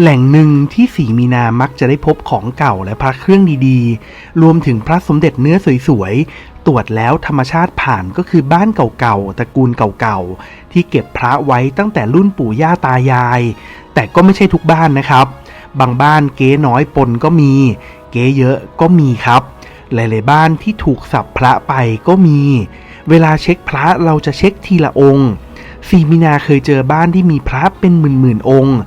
แหล่งหนึ่งที่สีมีนามักจะได้พบของเก่าและพระเครื่องดีๆ รวมถึงพระสมเด็จเนื้อสวยๆ ตรวจแล้วธรรมชาติผ่านก็คือบ้านเก่าๆ ตระกูลเก่าๆ ที่เก็บพระไว้ตั้งแต่รุ่นปู่ย่าตายาย แต่ก็ไม่ใช่ทุกบ้านนะครับ บางบ้านเก๊น้อยปนก็มี เก๊เยอะก็มีครับ หลายๆบ้านที่ถูกสับพระไปก็มี เวลาเช็คพระเราจะเช็คทีละองค์สีมีนาเคยเจอบ้านที่มีพระเป็นหมื่นๆองค์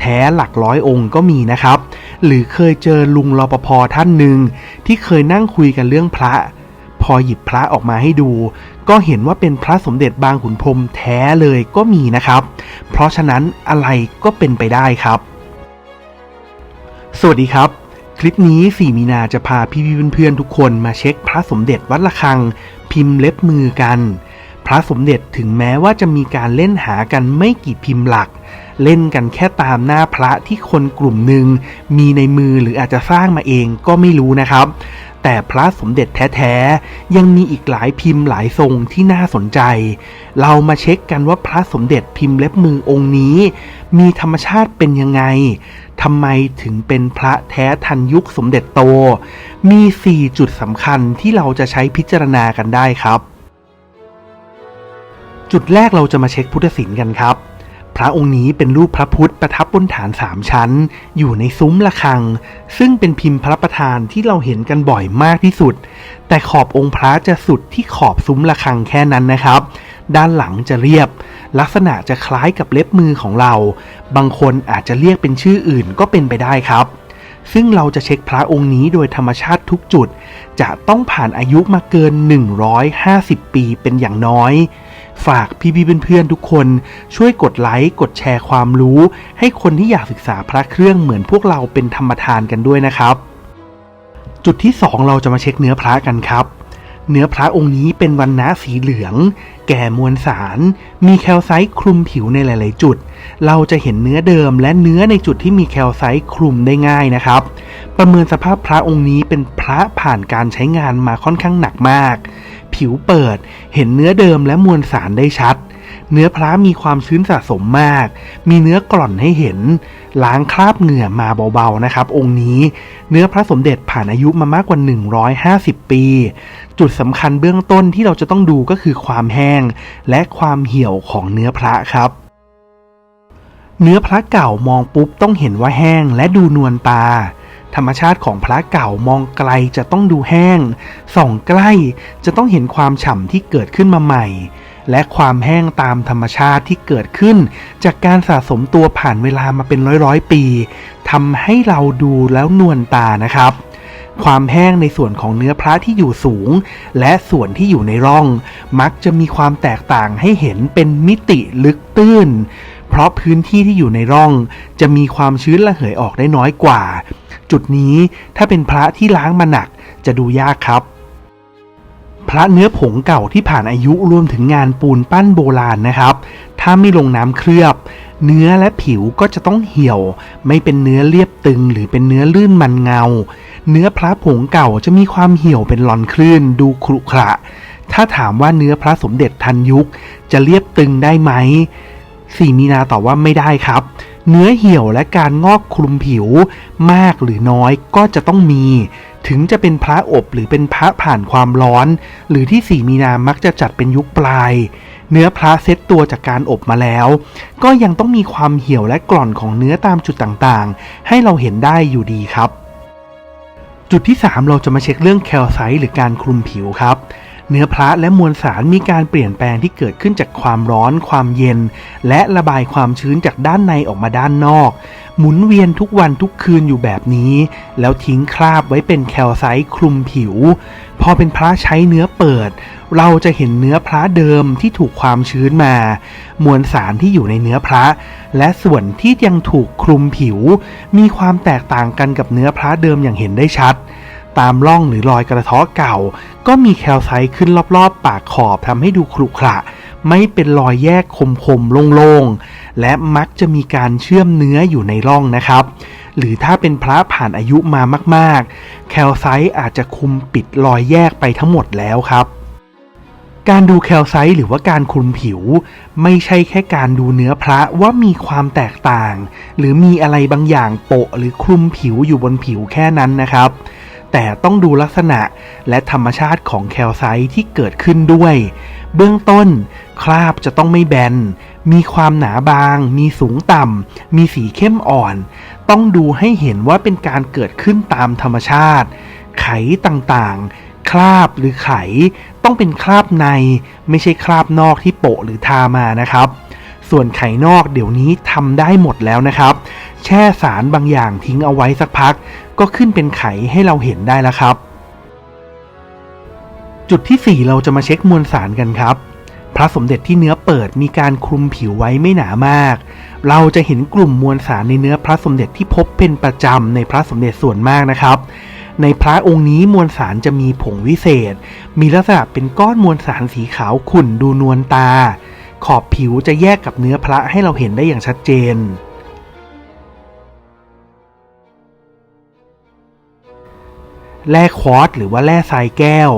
แท้หลักร้อยองค์ก็มีนะครับ หรือเคยเจอลุงรปภท่านหนึ่งที่เคยนั่งคุยกันเรื่องพระ พอหยิบพระออกมาให้ดู ก็เห็นว่าเป็นพระสมเด็จบางขุนพรมแท้เลยก็มีนะครับ เพราะฉะนั้นอะไรก็เป็นไปได้ครับ สวัสดีครับคลิปนี้สี่มีนาจะพาพี่พี่เพื่อนๆทุกคนมาเช็คพระสมเด็จวัดละคัง พิมพ์เล็บมือกัน พระสมเด็จถึงแม้ว่าจะมีการเล่นหากันไม่กี่พิมพ์หลัก เล่นกันแค่ตามหน้าพระที่คนกลุ่มหนึ่งมีในมือหรืออาจจะสร้างมาเองก็ไม่รู้นะครับ แต่พระสมเด็จแท้ๆ ยังมีอีกหลายพิมพ์หลายทรงที่น่าสนใจ เรามาเช็คกันว่าพระสมเด็จพิมพ์เล็บมือองค์นี้ มีธรรมชาติเป็นยังไงทำไมถึงเป็นพระแท้ทันยุคสมเด็จโต มี 4 จุดสำคัญที่เราจะใช้พิจารณากันได้ครับ จุดแรกเราจะมาเช็คพุทธศิลป์กันครับ พระองค์นี้เป็นรูปพระพุทธประทับบนฐานสามชั้น อยู่ในซุ้มระฆัง ซึ่งเป็นพิมพ์พระประธานที่เราเห็นกันบ่อยมากที่สุด แต่ขอบองค์พระจะสุดที่ขอบซุ้มระฆังแค่นั้นนะครับ ด้านหลังจะเรียบ ลักษณะจะคล้ายกับเล็บมือของเรา บางคนอาจจะเรียกเป็นชื่ออื่นก็เป็นไปได้ครับซึ่งเราจะเช็คพระองค์นี้โดยธรรมชาติทุกจุด จะต้องผ่านอายุมาเกิน 150 ปีเป็นอย่างน้อย ฝากพี่ๆเพื่อนๆทุกคน ช่วยกดไลค์กดแชร์ความรู้ ให้คนที่อยากศึกษาพระเครื่องเหมือนพวกเราเป็นธรรมทานกันด้วยนะครับ จุดที่ 2 เราจะมาเช็คเนื้อพระกันครับ เนื้อพระองค์นี้เป็นวันนะสีเหลือง แก่มวลสาร มีแคลไซต์คลุมผิวในหลาย ๆ จุด เราจะเห็นเนื้อเดิมและเนื้อในจุดที่มีแคลไซต์คลุมได้ง่ายนะครับ ประเมินสภาพพระองค์นี้เป็นพระผ่านการใช้งานมาค่อนข้างหนักมาก ผิวเปิด เห็นเนื้อเดิมและมวลสารได้ชัด เนื้อพระมีความชื้นสะสมมาก มีเนื้อกร่อนให้เห็น ล้างคราบเหงื่อมาเบาๆนะครับ องค์นี้ เนื้อพระสมเด็จผ่านอายุมามากกว่า 150 ปี จุดสำคัญเบื้องต้นที่เราจะต้องดูก็คือความแห้ง และความเหี่ยวของเนื้อพระครับเนื้อพระเก่ามองปุ๊บต้องเห็นว่าแห้งและดูนวลตา ธรรมชาติของพระเก่ามองไกลจะต้องดูแห้ง ส่องใกล้จะต้องเห็นความฉ่ำที่เกิดขึ้นมาใหม่ และความแห้งตามธรรมชาติที่เกิดขึ้น จากการสะสมตัวผ่านเวลามาเป็นร้อยร้อยๆปีทำให้เราดูแล้วนวลตานะครับความแห้งในส่วนของเนื้อพระที่อยู่สูง และส่วนที่อยู่ในร่อง มักจะมีความแตกต่างให้เห็นเป็นมิติลึกตื้น เพราะพื้นที่ที่อยู่ในร่อง จะมีความชื้นระเหยออกได้น้อยกว่า จุดนี้ถ้าเป็นพระที่ล้างมาหนักจะดูยากครับ พระเนื้อผงเก่าที่ผ่านอายุรวมถึงงานปูนปั้นโบราณนะครับ ถ้าไม่ลงน้ำเคลือบ เนื้อและผิวก็จะต้องเหี่ยว ไม่เป็นเนื้อเรียบตึง หรือเป็นเนื้อลื่นมันเงา เนื้อพระผงเก่าจะมีความเหี่ยวเป็นหลอนคลื่น ดูขรุขระถ้าถามว่าเนื้อพระสมเด็จทันยุค จะเรียบตึงได้ไหมสี่มีนาตอบว่าไม่ได้ครับ เนื้อเหี่ยวและการงอกคลุมผิวมากหรือน้อยก็จะต้องมี ถึงจะเป็นพระอบหรือเป็นพระผ่านความร้อน หรือที่สี่มีนามักจะจัดเป็นยุคปลาย เนื้อพระเซตตัวจากการอบมาแล้ว ก็ยังต้องมีความเหี่ยวและกร่อนของเนื้อตามจุดต่างๆ ให้เราเห็นได้อยู่ดีครับ จุดที่ 3 เราจะมาเช็คเรื่องแคลไซต์หรือการคลุมผิวครับ เนื้อพระและมวลสารมีการเปลี่ยนแปลงที่เกิดขึ้นจากความร้อน ความเย็น และระบายความชื้นจากด้านในออกมาด้านนอก หมุนเวียนทุกวันทุกคืนอยู่แบบนี้ แล้วทิ้งคราบไว้เป็นแคลไซต์คลุมผิว พอเป็นพระใช้เนื้อเปิด เราจะเห็นเนื้อพระเดิมที่ถูกความชื้นมา มวลสารที่อยู่ในเนื้อพระ และส่วนที่ยังถูกคลุมผิว มีความแตกต่างกันกับเนื้อพระเดิมอย่างเห็นได้ชัด ตามร่องหรือรอยกระทาะเก่า ก็มีแคลไซต์ขึ้นรอบๆ ปากขอบทำให้ดูขรุขระ ไม่เป็นรอยแยกคมๆโล่งๆ และมักจะมีการเชื่อมเนื้ออยู่ในร่องนะครับ หรือถ้าเป็นพระผ่านอายุมามากๆ แคลไซต์อาจจะคุมปิดรอยแยกไปทั้งหมดแล้วครับการดูแคลไซต์หรือว่าการคลุมผิว ไม่ใช่แค่การดูเนื้อพระว่ามีความแตกต่าง หรือมีอะไรบางอย่างโปะหรือคลุมผิวอยู่บนผิวแค่นั้นนะครับ แต่ต้องดูลักษณะและธรรมชาติของแคลไซต์ที่เกิดขึ้นด้วย เบื้องต้น คราบจะต้องไม่แบน มีความหนาบาง มีสูงต่ำ มีสีเข้มอ่อน ต้องดูให้เห็นว่าเป็นการเกิดขึ้นตามธรรมชาติ ไขต่างๆ คราบหรือไข ต้องเป็นคราบใน ไม่ใช่คราบนอกที่โปะหรือทามานะครับ ส่วนไข่นอกเดี๋ยวนี้ทำได้หมดแล้วนะครับ แช่สารบางอย่างทิ้งเอาไว้สักพัก ก็ขึ้นเป็นไข่ให้เราเห็นได้แล้วครับ จุดที่ 4 เราจะมาเช็คมวลสารกันครับ พระสมเด็จที่เนื้อเปิดมีการคลุมผิวไว้ไม่หนามาก เราจะเห็นกลุ่มมวลสารในเนื้อพระสมเด็จที่พบเป็นประจำในพระสมเด็จส่วนมากนะครับในพระองค์นี้มวลสารจะมีผงวิเศษ มีลักษณะเป็นก้อนมวลสารสีขาวขุ่นดูนวลตา ขอบผิวจะแยกกับเนื้อพระให้เราเห็นได้อย่างชัดเจน แร่ควอตหรือว่าแร่ทรายแก้ว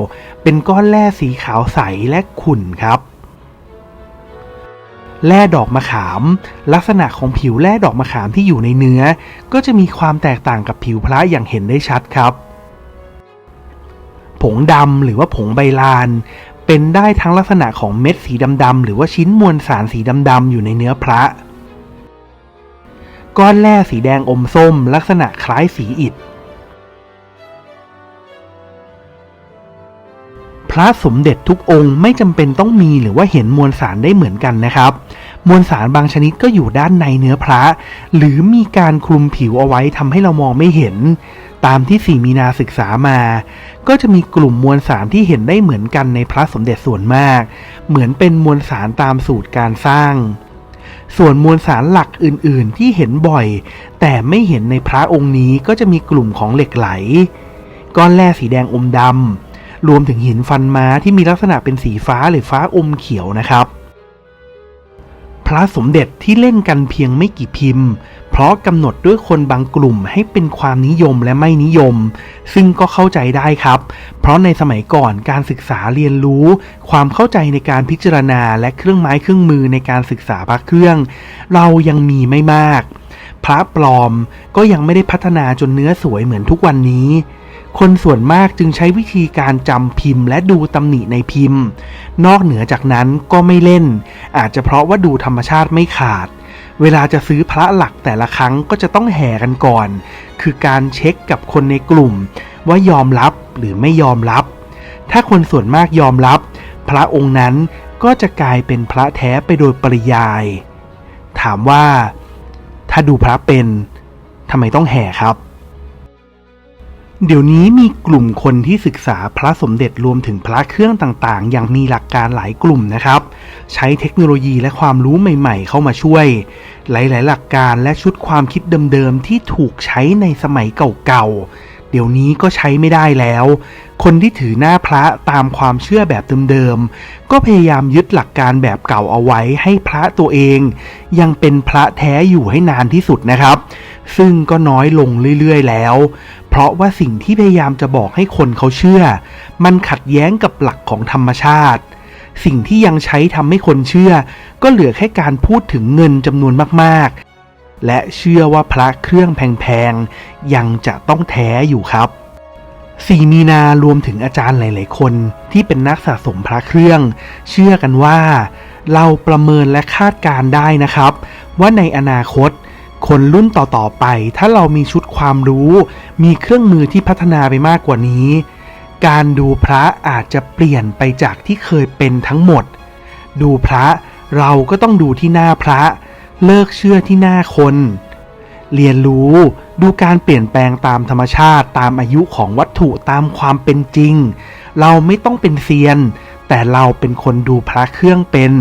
เป็นก้อนแร่สีขาวใสและขุ่นครับแร่ดอกมะขาม ลักษณะของผิวแร่ดอกมะขามที่อยู่ในเนื้อ ก็จะมีความแตกต่างกับผิวพระอย่างเห็นได้ชัดครับ ผงดำหรือว่าผงใบลาน เป็นได้ทั้งลักษณะของเม็ดสีดำๆหรือว่าชิ้นมวลสารสีดำๆอยู่ในเนื้อพระ ก้อนแร่สีแดงอมส้ม ลักษณะคล้ายสีอิฐ พระสมเด็จทุกองค์ไม่จำเป็นต้องมีหรือว่าเห็นมวลสารได้เหมือนกันนะครับ มวลสารบางชนิดก็อยู่ด้านในเนื้อพระ หรือมีการคลุมผิวเอาไว้ทำให้เรามองไม่เห็น ตามที่สี่มีนาศึกษามา ก็จะมีกลุ่มมวลสารที่เห็นได้เหมือนกันในพระสมเด็จส่วนมาก เหมือนเป็นมวลสารตามสูตรการสร้าง ส่วนมวลสารหลักอื่นๆ ที่เห็นบ่อย แต่ไม่เห็นในพระองค์นี้ก็จะมีกลุ่มของเหล็กไหล ก้อนแร่สีแดงอมดำรวมถึงหินฟันม้าที่มีลักษณะเป็นสีฟ้าหรือฟ้าอมเขียวนะครับพระสมเด็จที่เล่นกันเพียงไม่กี่พิมพ์ เพราะกำหนดด้วยคนบางกลุ่มให้เป็นความนิยมและไม่นิยม ซึ่งก็เข้าใจได้ครับ เพราะในสมัยก่อนการศึกษาเรียนรู้ ความเข้าใจในการพิจารณาและเครื่องไม้เครื่องมือในการศึกษาพระเครื่อง เรายังมีไม่มาก พระปลอมก็ยังไม่ได้พัฒนาจนเนื้อสวยเหมือนทุกวันนี้คนส่วนมากจึงใช้วิธีการจำพิมพ์และดูตำหนิในพิมพ์ นอกเหนือจากนั้นก็ไม่เล่น อาจจะเพราะว่าดูธรรมชาติไม่ขาด เวลาจะซื้อพระหลักแต่ละครั้งก็จะต้องแห่กันก่อน คือการเช็คกับคนในกลุ่ม ว่ายอมรับหรือไม่ยอมรับ ถ้าคนส่วนมากยอมรับ พระองค์นั้นก็จะกลายเป็นพระแท้ไปโดยปริยาย ถามว่า ถ้าดูพระเป็นทำไมต้องแห่ครับ เดี๋ยวนี้มีกลุ่มคนที่ศึกษาพระสมเด็จรวมถึงพระเครื่องต่างๆ อย่างมีหลักการหลายกลุ่มนะครับ ใช้เทคโนโลยีและความรู้ใหม่ ๆ เข้ามาช่วย หลาย ๆ หลักการและชุดความคิดเดิม ๆ ที่ถูกใช้ในสมัยเก่าๆ ดี๋ยวนี้ก็ใช้ไม่ได้แล้ว คนที่ถือหน้าพระตามความเชื่อแบบเดิมๆ ก็พยายามยึดหลักการแบบเก่าเอาไว้ให้พระตัวเอง ยังเป็นพระแท้อยู่ให้นานที่สุดนะครับ ซึ่งก็น้อยลงเรื่อยๆ แล้ว เพราะว่าสิ่งที่พยายามจะบอกให้คนเขาเชื่อ มันขัดแย้งกับหลักของธรรมชาติสิ่งที่ยังใช้ทำให้คนเชื่อ ก็เหลือแค่การพูดถึงเงินจำนวนมากๆ และเชื่อว่าพระเครื่องแพงๆ ยังจะต้องแท้อยู่ครับสี่มีนารวมถึงอาจารย์หลาย ๆ คนที่เป็นนักสะสมพระเครื่อง เชื่อกันว่า เราประเมินและคาดการได้นะครับ ว่าในอนาคต คนรุ่นต่อ ๆ ไป ถ้าเรามีชุดความรู้ มีเครื่องมือที่พัฒนาไปมากกว่านี้ การดูพระอาจจะเปลี่ยนไปจากที่เคยเป็นทั้งหมด ดูพระเราก็ต้องดูที่หน้าพระ เลิกเชื่อที่หน้าคน เรียนรู้ดูการเปลี่ยนแปลงตามธรรมชาติตามอายุของวัตถุตามความเป็นจริง เราไม่ต้องเป็นเซียน แต่เราเป็นคนดูพระเครื่องเป็น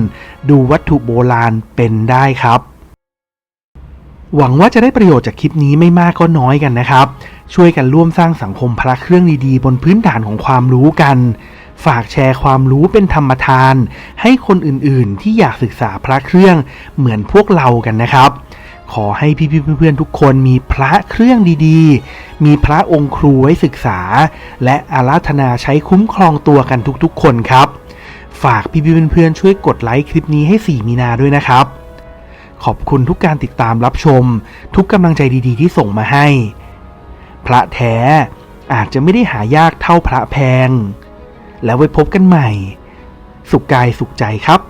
ดูวัตถุโบราณเป็นได้ครับ หวังว่าจะได้ประโยชน์จากคลิปนี้ไม่มากก็น้อยกันนะครับ ช่วยกันร่วมสร้างสังคมพระเครื่องดีๆ บนพื้นฐานของความรู้กัน ฝากแชร์ความรู้เป็นธรรมทาน ให้คนอื่นๆ ที่อยากศึกษาพระเครื่องเหมือนพวกเรากันนะครับ ขอให้พี่ๆเพื่อนๆทุกคนมีพระเครื่องดีๆ มีพระองค์ครูไว้ศึกษา และอาราธนาใช้คุ้มครองตัวกันทุกๆ คนครับ ฝากพี่ๆเพื่อนๆช่วยกดไลค์คลิปนี้ให้ 4 มีนาด้วยนะครับ ขอบคุณทุกการติดตามรับชม ทุกกำลังใจดีๆ ที่ส่งมาให้ พระแท้อาจจะไม่ได้หายากเท่าพระแพง แล้วไว้พบกันใหม่ สุขกายสุขใจครับ